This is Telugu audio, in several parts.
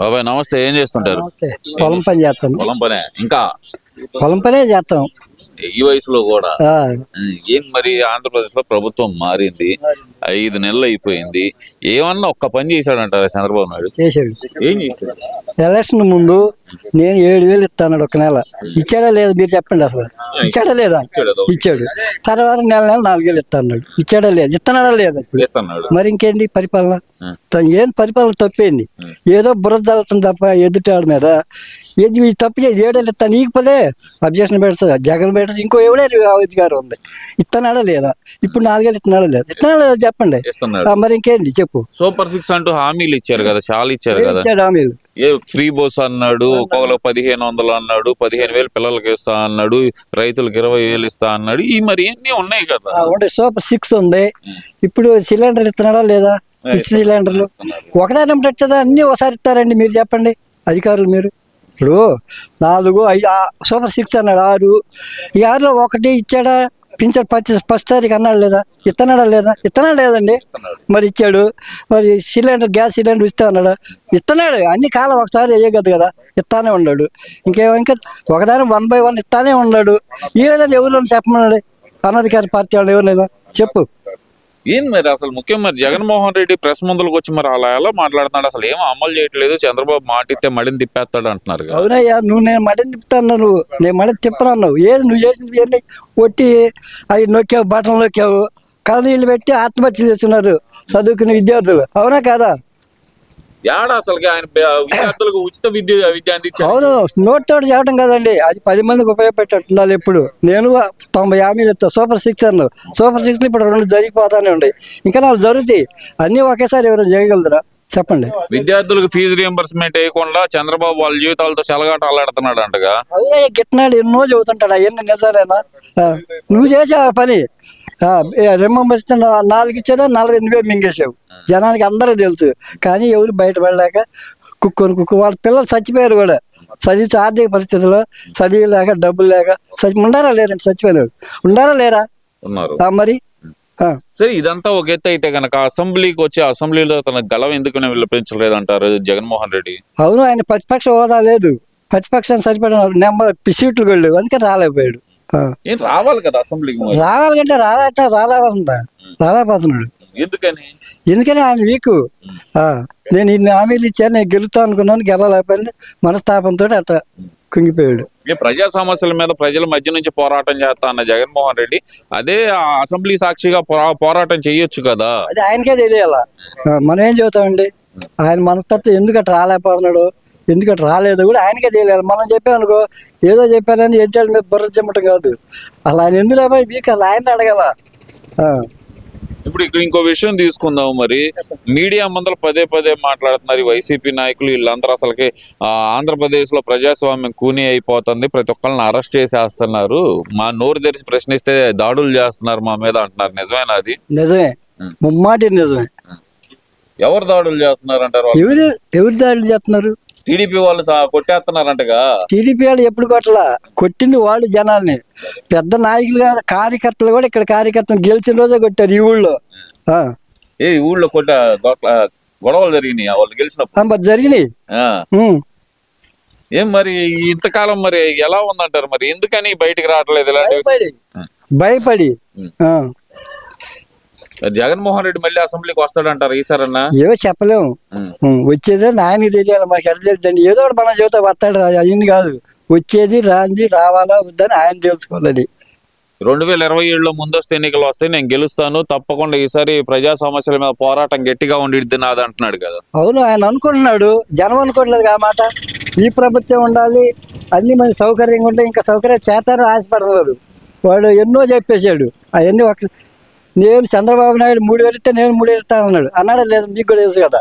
బాబాయ్ నమస్తే ఏం చేస్తుంటారు? పొలం పని చేస్తాను. పొలం పనే? ఇంకా? పొలం పనే చేస్తాం. ఈ వయసులో కూడా? ఏం మరి ఆంధ్రప్రదేశ్లో ప్రభుత్వం మారింది ఐదు నెలలు అయిపోయింది ఏమన్నా ఒక్క పని చేశాడంటారా చంద్రబాబు నాయుడు? చేశాడు. ఏం చేశాడు? ఎలక్షన్ ముందు నేను ఏడు వేలు ఇస్తాను ఒక నెల. ఇచ్చాడా లేదా మీరు చెప్పండి అసలు. ఇచ్చాడా. లేదా? ఇచ్చాడు తర్వాత నెల నెల నాలుగు వేలు ఇస్తాడు ఇచ్చాడా లేదా? ఇస్తున్నాడా లేదా? మరి ఇంకేంటి పరిపాలన? ఏం పరిపాలన తప్పేంది? ఏదో బురద తప్ప ఎదుటాడు మీద. ఏది తప్పు చేసి ఏడేళ్ళు ఇస్తాను నీకుపోలే అబ్జెక్షన్ పెడతా జగన్ పెడతా ఇంకో ఎవడే అధికారం ఉంది. ఇస్తున్నాడా లేదా? ఇప్పుడు నాలుగేళ్ళు ఇస్తున్నాడా లేదా? ఇస్తున్నాడా లేదా చెప్పండి. మరి ఇంకేంటి చెప్పు. సూపర్ సిక్స్ అంటూ హామీలు ఇచ్చారు కదా చాలా ఇచ్చారు కదా. ఇచ్చాడు హామీలు? ఏ ఫ్రీ బోస్ అన్నాడు ఒక్కొక్కరు పదిహేను వందలు అన్నాడు పదిహేను వేలు పిల్లలకి ఇస్తా అన్నాడు రైతులకు ఇరవై వేలు ఇస్తా అన్నాడు ఈ మరి ఇవన్నీ ఉన్నాయి కదా? ఉండే సూపర్ సిక్స్ ఉంది. ఇప్పుడు సిలిండర్ ఇస్తున్నాడా లేదా? సిలిండర్లు. ఒకదాని పెట్టదా అన్ని ఒకసారి ఇస్తారండి మీరు చెప్పండి. అధికారులు మీరు. ఇప్పుడు నాలుగు ఐదు సూపర్ సిక్స్ అన్నాడు ఆరు. ఈ ఆరులో ఒకటి ఇచ్చాడా? పింఛన్ పచ్చి ఫస్ట్ తారీఖు అన్నాడు లేదా? ఇస్తున్నాడా లేదా? ఇస్తున్నాడా లేదండి. మరి ఇచ్చాడు. మరి సిలిండర్ గ్యాస్ సిలిండర్ ఇస్తా అన్నాడు. ఇస్తున్నాడు అన్ని కాలం ఒకసారి వేయగదు కదా. ఇస్తానే ఉన్నాడు. ఇంకేమో ఇంకా ఒకదాని వన్ బై వన్ ఇస్తానే ఉన్నాడు. ఈ విధంగా ఎవరు చెప్పమన్నాడు? అనధికార పార్టీ వాళ్ళు ఎవరైనా చెప్పు. ఏం మరి అసలు ముఖ్యం మరి జగన్మోహన్ రెడ్డి ప్రెస్ ముందులకు వచ్చి మరి అలా ఎలా మాట్లాడుతున్నాడు? అసలు ఏం అమలు చేయట్లేదు. చంద్రబాబు మాటిస్తే మడిని తిప్పేస్తాడు అంటున్నారు అవునయ్యా నువ్వు నేను మడిని తిప్పుతాను నువ్వు నేను మడిని తిప్పను అన్నావు. ఏది నువ్వు చేసినవి ఏంటి కొట్టి అవి నొక్కావు బటన్ నొక్కావు. కళ్ళనీళ్ళు పెట్టి ఆత్మహత్య చేస్తున్నారు చదువుకునే విద్యార్థులు. అవునా కాదా? ఏడా అసలు ఆయన విద్యార్థులకు ఉచిత విద్య విద్య అందించారు? అవును నోట్ తోటి చేయడం కదండి. అది పది మందికి ఉపయోగపెట్టుండాలి ఎప్పుడు నేను తొంభై యాభై చెప్తా. సూపర్ సిక్స్ అన్నావు సూపర్ సిక్స్ ఇప్పుడు రెండు జరిగిపోతానే ఉన్నాయి. ఇంకా నాకు జరుగుతాయి. అన్నీ ఒకేసారి ఎవరైనా చేయగలదురా చెప్పండి. విద్యార్థులకు ఫీజు రియంబర్స్మెంట్ వేయకుండా చంద్రబాబు వాళ్ళ జీవితాలతో చెలగాట అల్లాడుతున్నాడు అంటగా అదే గిట్నాడు ఎన్నో చెబుతుంటాడు. అవన్నీ నిజాలేనా? నువ్వు చేసావు ఆ పని. రిమంబర్ ఇస్తే నా- నాలుగు ఇచ్చేదా నలభై ఎనిమిది మింగేసావు జనానికి అందరూ తెలుసు. కానీ ఎవరు బయట పడలేక కుక్కొని కుక్కు వాళ్ళ పిల్లలు చచ్చిపోయారు కూడా. చదివి ఆర్థిక పరిస్థితుల్లో చదివి లేక డబ్బులు లేక చచ్చి ఉండారా లేరండి చచ్చిపోయారు ఉండారా లేరా? మరి? ఆ, సరే ఇదంతా ఒక ఎత్తు అయితే కనుక అసెంబ్లీకి వచ్చి అసెంబ్లీలో తన గలం ఎందుకు వినిపించలేదు అంటారు జగన్మోహన్ రెడ్డి? అవును ఆయన ప్రతిపక్ష హోదా లేదు. ప్రతిపక్షాన్ని సరిపడిన నెంబర్ సీట్లు లేవు అందుకే రాలేకపోయాడు. ఏం రావాలి కదా అసెంబ్లీకి. రావాలంటే రాలేట రాలేకపోతుందా రాలేకపోతున్నాడు. ఎందుకని? ఎందుకని ఆయన వీకు? నేను ఇన్ని హామీలు ఇచ్చాను నేను గెలుతా అనుకున్నాను గెలవలేకపోయింది మనస్తాపంతో అట్లా కుంగిపోయాడు. ప్రజా సమస్యల మీద ప్రజల మధ్య నుంచి పోరాటం చేస్తా అన్న జగన్మోహన్ రెడ్డి అదే అసెంబ్లీ సాక్షిగా పోరా- పోరాటం చేయొచ్చు కదా? అది ఆయనకే తెలియాల? మనం ఏం చెబుతామండి ఆయన మనస్తత్వం ఎందుకు అట్లా రాలేకపోతున్నాడు? ఎందుకు అట్లా రాలేదు కూడా ఆయనకే తెలియాలి. మనం చెప్పామనుకో ఏదో చెప్పారని ఎడ్జాల మీద బుర్ర చెమ్మటం కాదు. అలా ఆయన ఎందుకు లేకపోయి వీక్ అలా ఆయన అడగాల. ఆ, ఇప్పుడు ఇక్కడ ఇంకో విషయం తీసుకుందాం మరి. మీడియా ముందర పదే పదే మాట్లాడుతున్నారు ఈ వైసీపీ నాయకులు. వీళ్ళందరూ అసలుకి ఆ, ఆంధ్రప్రదేశ్లో ప్రజాస్వామ్యం కూని అయిపోతుంది. ప్రతి ఒక్కరిని అరెస్ట్ చేసేస్తున్నారు. మా నోరు తెరిచి ప్రశ్నిస్తే దాడులు చేస్తున్నారు మా మీద అంటున్నారు. నిజమేనా అది? నిజమే. ముమ్మాటి నిజమే. ఎవరు దాడులు చేస్తున్నారు అంటారు ఎవరు ఎవరు దాడులు చేస్తున్నారు? టీడీపీ వాళ్ళు కొట్టేస్తున్నారంటగా. టీడీపీ వాళ్ళు ఎప్పుడు కొట్టలా? కొట్టింది వాళ్ళు జనాల్ని. పెద్ద నాయకులు కాదు కార్యకర్తలు కూడా ఇక్కడ కార్యకర్తలు గెలిచిన రోజే కొట్టారు ఈ ఊళ్ళో. ఆ. ఏ ఊళ్ళో కొట్ట గొడవలు జరిగినాయి. వాళ్ళు గెలిచినప్పుడు. జరిగినాయి. ఏం మరి ఇంతకాలం మరి ఎలా ఉందంటారు మరి? ఎందుకని బయటికి రావట్లేదు ఇలాంటివి? భయపడి. జగన్మోహన్ రెడ్డి మళ్ళీ అసెంబ్లీకి వస్తాడంటారు ఈసారన్నా ఏవో చెప్పలేము. వచ్చేదే ఆయనకి తెలియాలి మనకి ఎట్లా తెలుద్దండి? ఏదో ఒకటి మన జీవితం వస్తాడు అయింది కాదు. వచ్చేది రాంది రావాలా వద్దని ఆయన తెలుసుకోవాలి. రెండు వేల ఇరవై ఏడులో ముందస్తు ఎన్నికలు వస్తే నేను గెలుస్తాను తప్పకుండా ఈసారి ప్రజా సమస్యల మీద పోరాటం గట్టిగా ఉండిద్ది నాది అంటున్నాడు కదా. అవును ఆయన అనుకుంటున్నాడు. జనం అనుకోవట్లేదు ఆ మాట. ఈ ప్రభుత్వం ఉండాలి అన్ని మంది సౌకర్యంగా ఉంటే ఇంకా సౌకర్యం చేతారని ఆశపడుతున్నాడు వాడు ఎన్నో చెప్పేశాడు. అవన్నీ ఒక నేను చంద్రబాబు నాయుడు మూడు వేలు ఇస్తే నేను మూడు వేలు ఇస్తాను అన్నాడు. అన్నాడా లేదు మీకు కూడా తెలుసు కదా.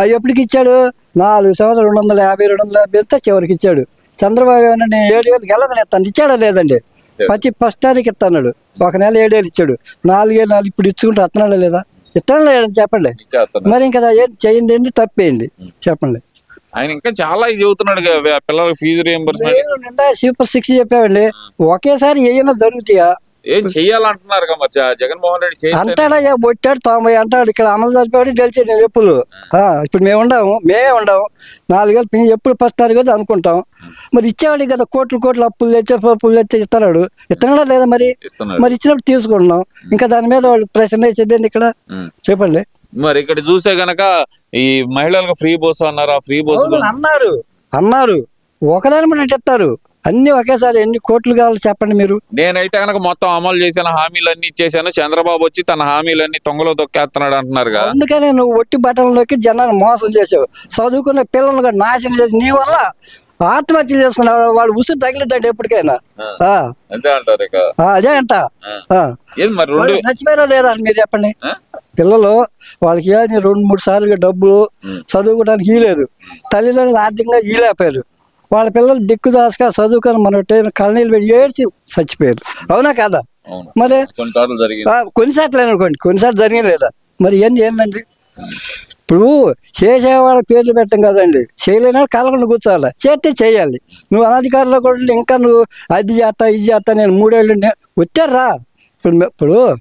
అవి ఎప్పటికి ఇచ్చాడు? నాలుగు సంవత్సరాలు రెండు వందల యాభై రెండు వందల యాభై ఇస్తే చివరికి ఇచ్చాడు. చంద్రబాబు ఏమన్నా నేను ఏడు వేలు గెలదని ఇస్తాను. ఇచ్చాడా లేదండి? ప్రతి ఫస్ట్ తారీఖు ఇస్తాడు ఒక నెల ఏడు వేలు ఇచ్చాడు. నాలుగేళ్ళు నాలుగు ఇప్పుడు ఇచ్చుకుంటూ వస్తున్నాడా లేదా? ఇస్తాడా లేదని చెప్పండి. మరి ఇంకా ఏం చేయింది ఏంటి? తప్పేంది చెప్పండి. ఆయన ఇంకా చాలా చెబుతున్నాడు పిల్లలకి ఫీజు నిండా సూపర్ సిక్స్ చెప్పామండి ఒకేసారి ఏమైనా జరుగుతాయా? ఏం చెయ్యాలంటున్నారు మరి జగన్మోహన్ రెడ్డి అంటాడయ్యా బొట్టాడు తొంభై అంటాడు. ఇక్కడ అమలు జరిపాడు తెలిసే నేను ఎప్పుడు. ఆ, ఇప్పుడు మేము ఉండము మేమే ఉండము. నాలుగేళ్ళు మేము ఎప్పుడు పస్తారు కదా అనుకుంటాం. మరి ఇచ్చేవాడు కదా కోట్లు కోట్లు అప్పులు తెచ్చే అప్పులు తెచ్చే ఇస్తున్నాడు ఇస్తున్నాడా లేదా మరి? మరి ఇచ్చినప్పుడు తీసుకుంటున్నాం. ఇంకా దాని మీద వాళ్ళు ప్రశ్న వేసేది ఇక్కడ. చెప్పండి. మరి ఇక్కడ చూస్తే గనక ఈ మహిళలకు ఫ్రీ బస్సు అన్నారు. ఆ ఫ్రీ అవును, అన్నారు. అన్నారు. ఒకదాని బట్టి చెప్తారు. అన్ని ఒకేసారి ఎన్ని కోట్లు కావాలి చెప్పండి మీరు. నేనైతే గనక మొత్తం అమలు చేసిన హామీలన్నీ ఇచ్చేసాను. చంద్రబాబు వచ్చి తన హామీలన్నీ తొంగలో తొక్కేస్తున్నాడు అంటున్నారుగా అందుకనే నువ్వు ఒట్టి బట్టలలోకి జనాన్ని మోసం చేసావు. చదువుకున్న పిల్లల్ని కూడా నాశనం చేసి నీ వల్ల ఆత్మహత్య చేసుకున్నావు వాడు ఉసురు తగిలిద్దంటే ఎప్పటికైనా. అదే అంట. చచ్చిపోయారా లేదా మీరు చెప్పండి? పిల్లలు వాళ్ళకి రెండు మూడు సార్లుగా డబ్బులు చదువుకోవడానికి ఇలేదు తల్లిదండ్రులు ఆర్థికంగా ఇలేకపోయారు వాళ్ళ పిల్లలు దిక్కు దాసుగా చదువుకొని మన కళ్ళనీళ్ళు పెట్టి ఏడ్చి చచ్చిపోయారు. అవునా కాదా? మరి కొన్నిసార్లు అనుకోండి కొన్నిసార్లు జరగలేదా మరి ఇవన్నీ ఏంటండి? ఇప్పుడు చేసేవాళ్ళ పేర్లు పెట్టం కదండి. చేయలేని కలకుండా కూర్చోవాలి. చేస్తే చేయాలి. నువ్వు అనధికారంలో కూడా ఇంకా నువ్వు అది చేస్తా ఇది చేస్తా నేను మూడేళ్ళు వచ్చారా? ఇప్పుడు మే- ఇప్పుడు ఆ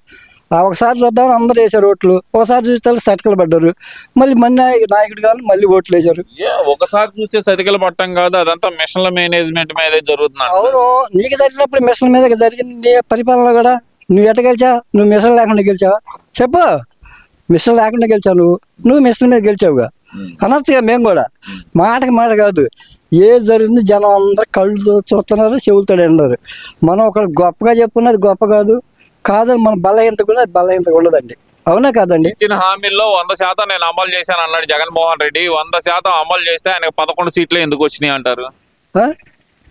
ఒకసారి చూద్దాం అందరూ వేసారు ఓట్లు ఒకసారి చూస్తే సటకలు పడ్డారు. మళ్ళీ మన నాయ- నాయకుడు కానీ మళ్ళీ ఓట్లు వేశారు. ఏ, ఒకసారి చూస్తే సతికలు పట్టం కాదు అదంతా మిషన్ల మేనేజ్మెంట్ మీదే జరుగుతుంది అవును నీకు జరిగినప్పుడు మిషన్ మీద జరిగింది నీ పరిపాలన కూడా. నువ్వు ఎట్ట గెలిచావు? నువ్వు మిషన్ లేకుండా గెలిచావా? చెప్పు. మిషన్ లేకుండా గెలిచావు నువ్వు. నువ్వు మిషన్ మీద గెలిచావుగా. అనర్థగా మేము కూడా. మాటకి మాట కాదు. ఏ జరిగింది జనం అందరూ కళ్ళు చూస్తున్నారు చెవులతో అన్నారు మనం ఒకళ్ళు గొప్పగా చెప్పుకున్నది గొప్ప కాదు. కాదు మన బలహీనత కూడా అది బలహీనత ఉండదండి. అవునా కాదండి? ఇచ్చిన హామీల్లో వంద శాతం నేను అమలు చేశాను అన్నాడు జగన్మోహన్ రెడ్డి. వంద శాతం అమలు చేస్తే ఆయనకు పదకొండు సీట్లు ఎందుకు వచ్చినాయి అంటారు?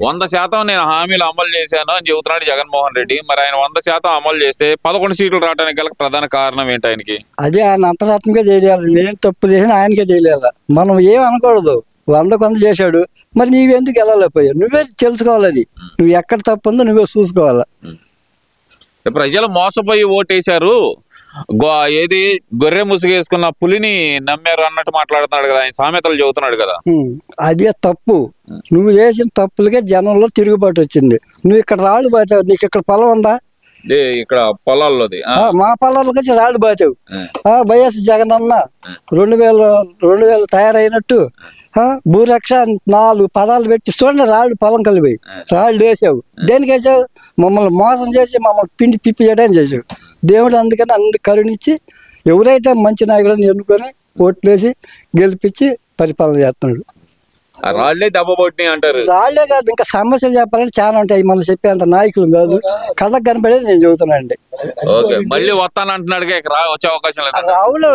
వంద శాతం నేను హామీలు అమలు చేశాను అని చెబుతున్నాడు జగన్మోహన్ రెడ్డి. మరి ఆయన వంద శాతం అమలు చేస్తే పదకొండు సీట్లు రావడానికి గల ప్రధాన కారణం ఏంటి ఆయనకి? అదే ఆయన అంతరాత్మగా చేయాలి నేను తప్పు చేసిన ఆయనకే చేయలేదు మనం ఏం అనకూడదు. వంద కొంత చేశాడు. మరి నీవెందుకు వెళ్ళలేకపోయావు? నువ్వే తెలుసుకోవాలి అది. నువ్వు ఎక్కడ తప్పు ఉందో నువ్వే చూసుకోవాలి. ప్రజలు మోసపోయి ఓటేశారు. గో ఏది గొర్రె ముసుగేసుకున్న పులిని నమ్మారు అన్నట్టు మాట్లాడుతున్నాడు కదా. ఆయన సామెతలు చెబుతున్నాడు కదా. అదే తప్పు. నువ్వు చేసిన తప్పులకే జనంలో తిరుగుబాటు వచ్చింది. నువ్వు ఇక్కడ రాళ్ళు పోతావు నీకు ఇక్కడ పొలం ఉందా? ఇక్కడ పొలాల్లోది. మా పొలాలకు వచ్చి రాళ్ళు బాచావు. వైఎస్ జగన్ అన్న రెండు వేల రెండు వేలు తయారైనట్టు భూరక్ష నాలుగు పదాలు పెట్టి చూడండి రాళ్ళు పొలం కలిపోయి రాళ్ళు వేసావు. దేనికి వేసావు? మమ్మల్ని మోసం చేసి మమ్మల్ని పిండి పిప్పి చేయడానికి చేసావు. దేవుడు అందుకని అందరు కరుణించి ఎవరైతే మంచి నాయకులను ఎన్నుకొని ఓట్లు వేసి గెలిపించి పరిపాలన చేస్తున్నాడు. రాళ్ళే దెబ్బ కొట్టినాయి అంటారు. రాళ్ళే కాదు ఇంకా సమస్యలు చెప్పాలంటే చాలా ఉంటాయి. మనం చెప్పేంత నాయకులు కాదు. కళ్ళకు కనపడేది నేను చెబుతున్నానండి. ఓకే మళ్ళీ వస్తానంటున్నాడు వచ్చే అవకాశం లేదు. రావులు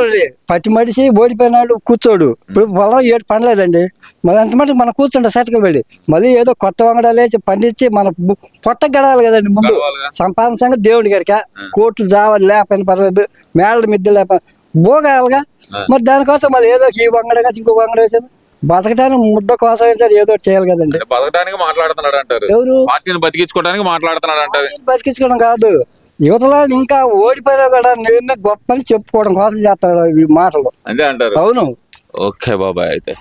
పట్టి మడిసి ఓడిపోయినాడు కూర్చోడు. ఇప్పుడు పొలం ఏడు పండలేదండి మరి ఎంత మటుకు మనం కూర్చుంటే సతకలు పడి మళ్ళీ ఏదో కొత్త వంగడాలు వేసి పండించి మన పొట్ట గడవాలి కదండి ముందు. సంపాదన సంగతి దేవుడి గారికి. కోట్లు జావాలి లేకపోయినా పర్లేదు మేళ్ళ మిద్దె లేకపోయినా పోగాలిగా మరి దానికోసం మరి ఏదో ఈ వంగడగా ఇంకో వంగడ వేసాను బతకడానికి ముద్ద కోసం అయినా సరే ఏదో చేయాలి కదండి. బతకడానికి మాట్లాడుతున్నాడు అంటారు. ఎవరు? పార్టీని బతికించుకోవడానికి మాట్లాడుతున్నాడు అంటారు. బతికించుకోవడం కాదు. యువతలో ఇంకా ఓడిపోయినా కూడా నేను గొప్ప అని చెప్పుకోవడం కోసం చేస్తాడు ఈ మాటలు. అంతే అంటారు. అవును. ఓకే బాబాయ్ అయితే.